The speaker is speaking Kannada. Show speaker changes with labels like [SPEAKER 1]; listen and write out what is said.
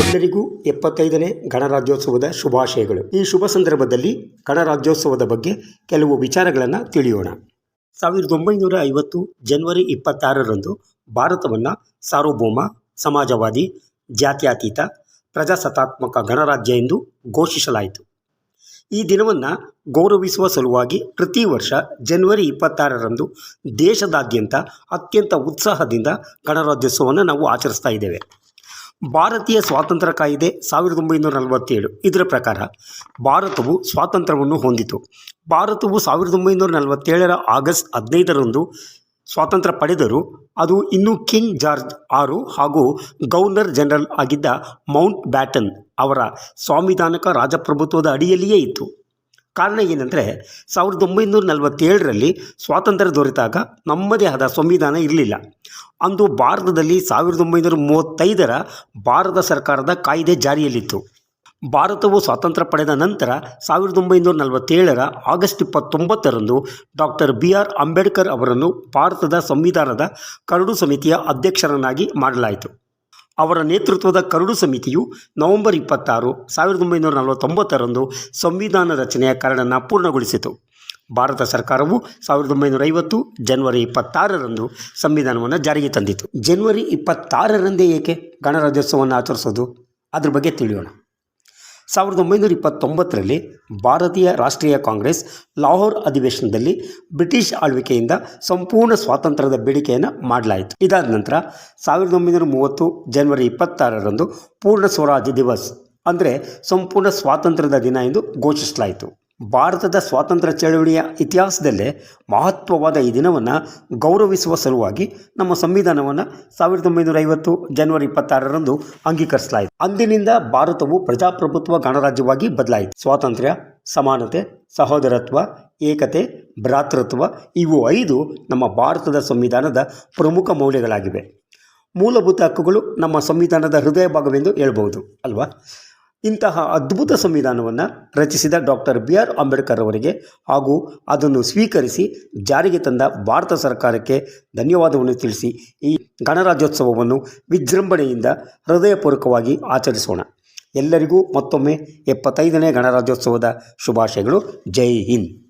[SPEAKER 1] ಎಲ್ಲರಿಗೂ ಎಪ್ಪತ್ತೈದನೇ ಗಣರಾಜ್ಯೋತ್ಸವದ ಶುಭಾಶಯಗಳು. ಈ ಶುಭ ಸಂದರ್ಭದಲ್ಲಿ ಗಣರಾಜ್ಯೋತ್ಸವದ ಬಗ್ಗೆ ಕೆಲವು ವಿಚಾರಗಳನ್ನು ತಿಳಿಯೋಣ. ಸಾವಿರದ ಒಂಬೈನೂರ ಐವತ್ತು ಜನವರಿ ಇಪ್ಪತ್ತಾರರಂದು ಭಾರತವನ್ನು ಸಾರ್ವಭೌಮ, ಸಮಾಜವಾದಿ, ಜಾತ್ಯತೀತ, ಪ್ರಜಾಸತ್ತಾತ್ಮಕ ಗಣರಾಜ್ಯ ಎಂದು ಘೋಷಿಸಲಾಯಿತು. ಈ ದಿನವನ್ನು ಗೌರವಿಸುವ ಸಲುವಾಗಿ ಪ್ರತಿ ವರ್ಷ ಜನವರಿ ಇಪ್ಪತ್ತಾರರಂದು ದೇಶದಾದ್ಯಂತ ಅತ್ಯಂತ ಉತ್ಸಾಹದಿಂದ ಗಣರಾಜ್ಯೋತ್ಸವವನ್ನು ನಾವು ಆಚರಿಸ್ತಾ ಇದ್ದೇವೆ. ಭಾರತೀಯ ಸ್ವಾತಂತ್ರ್ಯ ಕಾಯಿದೆ ಸಾವಿರದ ಒಂಬೈನೂರ ನಲವತ್ತೇಳು. ಇದರ ಪ್ರಕಾರ ಭಾರತವು ಸ್ವಾತಂತ್ರ್ಯವನ್ನು ಹೊಂದಿತು. ಭಾರತವು ಸಾವಿರದ ಒಂಬೈನೂರ ನಲವತ್ತೇಳರ ಆಗಸ್ಟ್ ಹದಿನೈದರಂದು ಸ್ವಾತಂತ್ರ್ಯ ಪಡೆದರು ಅದು ಇನ್ನೂ ಕಿಂಗ್ ಜಾರ್ಜ್ ಆರು ಹಾಗೂ ಗವರ್ನರ್ ಜನರಲ್ ಆಗಿದ್ದ ಮೌಂಟ್ ಬ್ಯಾಟನ್ ಅವರ ಸಾಂವಿಧಾನಿಕ ರಾಜಪ್ರಭುತ್ವದ ಅಡಿಯಲ್ಲಿಯೇ ಇತ್ತು. ಕಾರಣ ಏನಂದರೆ ಸಾವಿರದ ಒಂಬೈನೂರ ನಲವತ್ತೇಳರಲ್ಲಿ ಸ್ವಾತಂತ್ರ್ಯ ದೊರೆತಾಗ ನಮ್ಮದೇ ಆದ ಸಂವಿಧಾನ ಇರಲಿಲ್ಲ. ಅಂದು ಭಾರತದಲ್ಲಿ ಸಾವಿರದ ಒಂಬೈನೂರ ಮೂವತ್ತೈದರ ಭಾರತ ಸರ್ಕಾರದ ಕಾಯ್ದೆ ಜಾರಿಯಲ್ಲಿತ್ತು. ಭಾರತವು ಸ್ವಾತಂತ್ರ್ಯ ಪಡೆದ ನಂತರ ಸಾವಿರದ ಒಂಬೈನೂರ ನಲವತ್ತೇಳರ ಆಗಸ್ಟ್ ಇಪ್ಪತ್ತೊಂಬತ್ತರಂದು ಡಾಕ್ಟರ್ ಬಿ ಆರ್ ಅಂಬೇಡ್ಕರ್ ಅವರನ್ನು ಭಾರತದ ಸಂವಿಧಾನದ ಕರಡು ಸಮಿತಿಯ ಅಧ್ಯಕ್ಷರನ್ನಾಗಿ ಮಾಡಲಾಯಿತು. ಅವರ ನೇತೃತ್ವದ ಕರಡು ಸಮಿತಿಯು ನವೆಂಬರ್ ಇಪ್ಪತ್ತಾರು, ಸಾವಿರದ ಒಂಬೈನೂರ ನಲವತ್ತೊಂಬತ್ತರಂದು ಸಂವಿಧಾನ ರಚನೆಯ ಕರಡನ್ನು ಪೂರ್ಣಗೊಳಿಸಿತು. ಭಾರತ ಸರ್ಕಾರವು ಸಾವಿರದ ಒಂಬೈನೂರ ಐವತ್ತು ಜನವರಿ ಇಪ್ಪತ್ತಾರರಂದು ಸಂವಿಧಾನವನ್ನು ಜಾರಿಗೆ ತಂದಿತು ಜನವರಿ ಇಪ್ಪತ್ತಾರರಂದೇ ಏಕೆ ಗಣರಾಜ್ಯೋತ್ಸವವನ್ನು ಆಚರಿಸೋದು? ಅದ್ರ ಬಗ್ಗೆ ತಿಳಿಯೋಣ. ಸಾವಿರದ ಒಂಬೈನೂರ ಇಪ್ಪತ್ತೊಂಬತ್ತರಲ್ಲಿ ಭಾರತೀಯ ರಾಷ್ಟ್ರೀಯ ಕಾಂಗ್ರೆಸ್ ಲಾಹೋರ್ ಅಧಿವೇಶನದಲ್ಲಿ ಬ್ರಿಟಿಷ್ ಆಳ್ವಿಕೆಯಿಂದ ಸಂಪೂರ್ಣ ಸ್ವಾತಂತ್ರ್ಯದ ಬೇಡಿಕೆಯನ್ನು ಮಾಡಲಾಯಿತು. ಇದಾದ ನಂತರ ಸಾವಿರದ ಒಂಬೈನೂರ ಮೂವತ್ತು ಜನವರಿ ಇಪ್ಪತ್ತಾರರಂದು ಪೂರ್ಣ ಸ್ವರಾಜ್ಯ ದಿವಸ್ ಅಂದರೆ ಸಂಪೂರ್ಣ ಸ್ವಾತಂತ್ರ್ಯದ ದಿನ ಎಂದು ಘೋಷಿಸಲಾಯಿತು. ಭಾರತದ ಸ್ವಾತಂತ್ರ್ಯ ಚಳವಳಿಯ ಇತಿಹಾಸದಲ್ಲೇ ಮಹತ್ವವಾದ ಈ ದಿನವನ್ನು ಗೌರವಿಸುವ ಸಲುವಾಗಿ ನಮ್ಮ ಸಂವಿಧಾನವನ್ನು ಸಾವಿರದ ಒಂಬೈನೂರ ಐವತ್ತು ಜನವರಿ ಇಪ್ಪತ್ತಾರರಂದು ಅಂಗೀಕರಿಸಲಾಯಿತು. ಅಂದಿನಿಂದ ಭಾರತವು ಪ್ರಜಾಪ್ರಭುತ್ವ ಗಣರಾಜ್ಯವಾಗಿ ಬದಲಾಯಿತು. ಸ್ವಾತಂತ್ರ್ಯ, ಸಮಾನತೆ, ಸಹೋದರತ್ವ, ಏಕತೆ, ಭ್ರಾತೃತ್ವ ಇವು ಐದು ನಮ್ಮ ಭಾರತದ ಸಂವಿಧಾನದ ಪ್ರಮುಖ ಮೌಲ್ಯಗಳಾಗಿವೆ. ಮೂಲಭೂತ ಹಕ್ಕುಗಳು ನಮ್ಮ ಸಂವಿಧಾನದ ಹೃದಯ ಭಾಗವೆಂದು ಹೇಳಬಹುದು, ಅಲ್ವಾ? ಇಂತಹ ಅದ್ಭುತ ಸಂವಿಧಾನವನ್ನು ರಚಿಸಿದ ಡಾಕ್ಟರ್ ಬಿ ಆರ್ ಅಂಬೇಡ್ಕರ್ ಅವರಿಗೆ ಹಾಗೂ ಅದನ್ನು ಸ್ವೀಕರಿಸಿ ಜಾರಿಗೆ ತಂದ ಭಾರತ ಸರ್ಕಾರಕ್ಕೆ ಧನ್ಯವಾದವನ್ನು ತಿಳಿಸಿ ಈ ಗಣರಾಜ್ಯೋತ್ಸವವನ್ನು ವಿಜೃಂಭಣೆಯಿಂದ ಹೃದಯಪೂರ್ವಕವಾಗಿ ಆಚರಿಸೋಣ. ಎಲ್ಲರಿಗೂ ಮತ್ತೊಮ್ಮೆ ಎಪ್ಪತ್ತೈದನೇ ಗಣರಾಜ್ಯೋತ್ಸವದ ಶುಭಾಶಯಗಳು. ಜೈ ಹಿಂದ್.